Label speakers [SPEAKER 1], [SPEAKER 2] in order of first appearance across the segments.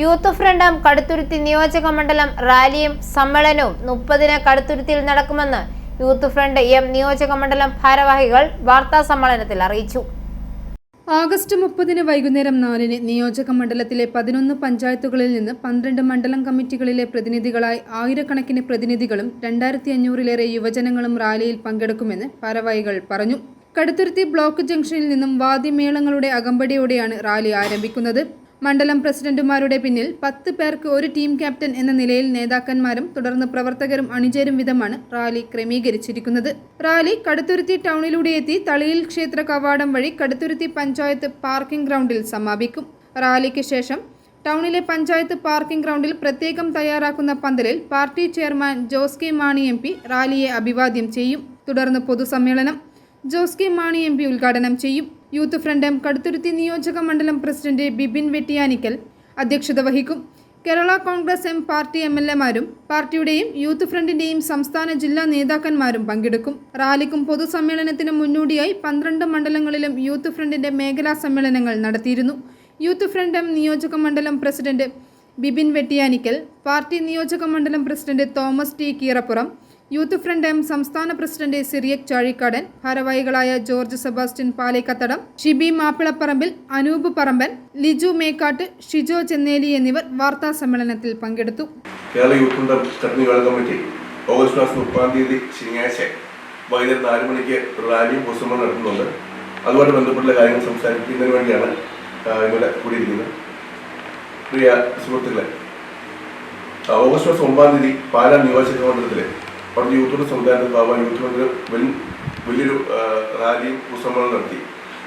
[SPEAKER 1] Youth ഫ്രണ്ടും കടുത്തുരുത്തി നിയോജക മണ്ഡലം റാലിയും സമ്മേളനവും മുപ്പതിന് കടുത്തുരുത്തിയിൽ നടക്കുമെന്ന് യൂത്ത് ഫ്രണ്ട് എം നിയോജക മണ്ഡലം ഭാരവാഹികൾ വാർത്താ സമ്മേളനത്തിൽ അറിയിച്ചു.
[SPEAKER 2] ആഗസ്റ്റ് മുപ്പതിന് വൈകുന്നേരം നാലിന് നിയോജക മണ്ഡലത്തിലെ പതിനൊന്ന് പഞ്ചായത്തുകളിൽ നിന്ന് പന്ത്രണ്ട് മണ്ഡലം കമ്മിറ്റികളിലെ പ്രതിനിധികളായി ആയിരക്കണക്കിന് പ്രതിനിധികളും രണ്ടായിരത്തി അഞ്ഞൂറിലേറെ യുവജനങ്ങളും റാലിയിൽ പങ്കെടുക്കുമെന്ന് ഭാരവാഹികൾ പറഞ്ഞു. കടുത്തുരുത്തി ബ്ലോക്ക് ജംഗ്ഷനിൽ നിന്നും വാദ്യമേളങ്ങളുടെ അകമ്പടിയോടെയാണ് റാലി ആരംഭിക്കുന്നത്. മണ്ഡലം പ്രസിഡന്റുമാരുടെ പിന്നിൽ പത്ത് പേർക്ക് ഒരു ടീം ക്യാപ്റ്റൻ എന്ന നിലയിൽ നേതാക്കന്മാരും തുടർന്ന് പ്രവർത്തകരും അണിചേരും വിധമാണ് റാലി ക്രമീകരിച്ചിരിക്കുന്നത്. റാലി കടുത്തുരുത്തി ടൗണിലൂടെ എത്തി തളിയിൽ ക്ഷേത്ര കവാടം വഴി കടുത്തുരുത്തി പഞ്ചായത്ത് പാർക്കിംഗ് ഗ്രൗണ്ടിൽ സമാപിക്കും. റാലിക്ക് ശേഷം ടൗണിലെ പഞ്ചായത്ത് പാർക്കിംഗ് ഗ്രൗണ്ടിൽ പ്രത്യേകം തയ്യാറാക്കുന്ന പന്തലിൽ party chairman Jose K Mani M P റാലിയെ അഭിവാദ്യം ചെയ്യും. തുടർന്ന് പൊതുസമ്മേളനം Jose K Mani M P ഉദ്ഘാടനം ചെയ്യും. യൂത്ത് ഫ്രണ്ട് എം കടുത്തുരുത്തി നിയോജക മണ്ഡലം പ്രസിഡന്റ് ബിബിൻ വെട്ടിയാനിക്കൽ അധ്യക്ഷത വഹിക്കും. Kerala Congress M party M L എമാരും പാർട്ടിയുടെയും യൂത്ത് ഫ്രണ്ടിന്റെയും സംസ്ഥാന ജില്ലാ നേതാക്കന്മാരും പങ്കെടുക്കും. റാലിക്കും പൊതുസമ്മേളനത്തിനും മുന്നോടിയായി പന്ത്രണ്ട് മണ്ഡലങ്ങളിലും യൂത്ത് ഫ്രണ്ടിന്റെ മേഖലാ സമ്മേളനങ്ങൾ നടത്തിയിരുന്നു. യൂത്ത് ഫ്രണ്ട് എം നിയോജക മണ്ഡലം പ്രസിഡന്റ് ബിബിൻ വെട്ടിയാനിക്കൽ പാർട്ടി നിയോജക മണ്ഡലം president Thomas T Keerappuram youth front M സംസ്ഥാന പ്രസിഡന്റ് സിറിയക് ചാഴിക്കാടൻ ഭാരവാഹികളായ ജോർജ് സെബാസ്റ്റ്യൻ പാലേക്കത്തടം ഷിബി മാപ്പിളപ്പറമ്പിൽ അനൂപ് പറമ്പൻ ലിജു മേക്കാട്ട് ഷിജോ ചെന്നേലി എന്നിവർ വാർത്താ സമ്മേളനത്തിൽ പങ്കെടുത്തു.
[SPEAKER 3] കേരള യൂത്ത് ഫ്രണ്ട് കട്ടണി കമ്മിറ്റി ഓഗസ്റ്റ് മാസം മുപ്പതാം തീയതി ശനിയാഴ്ച വൈകുന്നേരം നാല് മണിക്ക് റാലിയും പൊതുസമ്മേളനം നടത്തുന്നുണ്ട്. അതുമായി ബന്ധപ്പെട്ട കാര്യങ്ങൾ സംസാരിക്കുന്നതിന് വേണ്ടിയാണ് ഇവിടെ കൂടിയിരിക്കുന്നത്. പ്രിയ സുഹൃത്തുക്കളെ ഓഗസ്റ്റ് മാസം ഒമ്പതാം തീയതി പാലാ നിയോജക മണ്ഡലത്തിലെ അവിടുത്തെ യൂത്ത് ഫ്രണ്ട് സമുദായത്തിന്റെ ഭാഗമായി യൂത്ത് ഫ്രണ്ട് വലി- വലിയൊരു റാലിയും പുസ്തകങ്ങളും നടത്തി.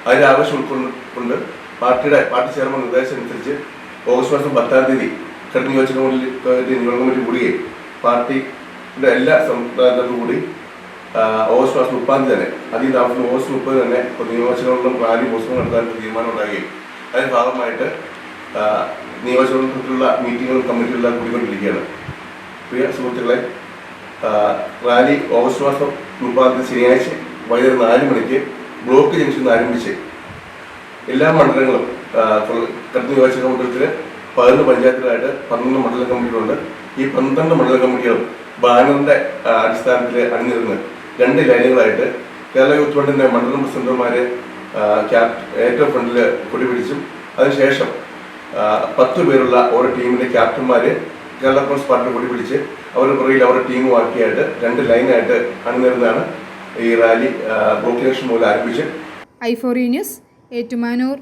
[SPEAKER 3] അതിന്റെ ആവശ്യം ഉൾക്കൊണ്ട് പാർട്ടിയുടെ പാർട്ടി ചെയർമാൻ നിർദ്ദേശം അനുസരിച്ച് ഓഗസ്റ്റ് മാസം പത്താം തീയതി ഘട്ട നിയോജക മണ്ഡലത്തിൽ നിയോജക കമ്മിറ്റി കൂടുകയും പാർട്ടിയുടെ എല്ലാ സംസ്ഥാനത്തും കൂടി ഓഗസ്റ്റ് മാസം മുപ്പാം തന്നെ അധികം താമസം ഓഗസ്റ്റ് മുപ്പത് തന്നെ നിയോജകമണ്ഡലം നിയോജക മണ്ഡലം റാലി പുസ്തകം നടത്താൻ തീരുമാനം ഉണ്ടാകുകയും അതിന്റെ ഭാഗമായിട്ട് നിയോജകമണ്ഡലത്തിലുള്ള നിയോജക മണ്ഡലത്തിലുള്ള മീറ്റിങ്ങുകളും കമ്മിറ്റികളെല്ലാം കൂടിക്കൊണ്ടിരിക്കുകയാണ്. പ്രിയ സുഹൃത്തുക്കളെ റാലി ഓഗസ്റ്റ് മാസം മുപ്പതാം ശനിയാഴ്ച വൈകുന്നേരം നാല് മണിക്ക് ബ്ലോക്ക് നിന്ന് ആരംഭിച്ച് എല്ലാ മണ്ഡലങ്ങളും കടന്നു നിയോജക മണ്ഡലത്തിൽ പതിനൊന്ന് പഞ്ചായത്തിലായിട്ട് പന്ത്രണ്ട് മണ്ഡല കമ്മിറ്റികളുണ്ട്. ഈ പന്ത്രണ്ട് മണ്ഡല കമ്മിറ്റികളും ബാനറിന്റെ അടിസ്ഥാനത്തിൽ അണിനിരുന്ന് രണ്ട് ലൈനുകളായിട്ട് കേരള യൂത്ത് ഫണ്ടിന്റെ മണ്ഡലം പ്രസിഡന്റുമാരെ ഏറ്റവും ഫ്രണ്ടിൽ കൊടിപിടിച്ചും അതിനുശേഷം പത്ത് പേരുള്ള ഓരോ ടീമിന്റെ ക്യാപ്റ്റന്മാര് കേരള കോൺഗ്രസ് പാർട്ടി കൂടി പിടിച്ച് അവരുടെ പുറകിൽ അവരുടെ ടീം വാക്കിയായിട്ട് രണ്ട് ലൈനായിട്ട് അണിനിരുന്നാണ് ഈ റാലി പ്രോക്ലേഷൻ മൂലം ആരംഭിച്ച്.
[SPEAKER 2] I four news Ettumanoor.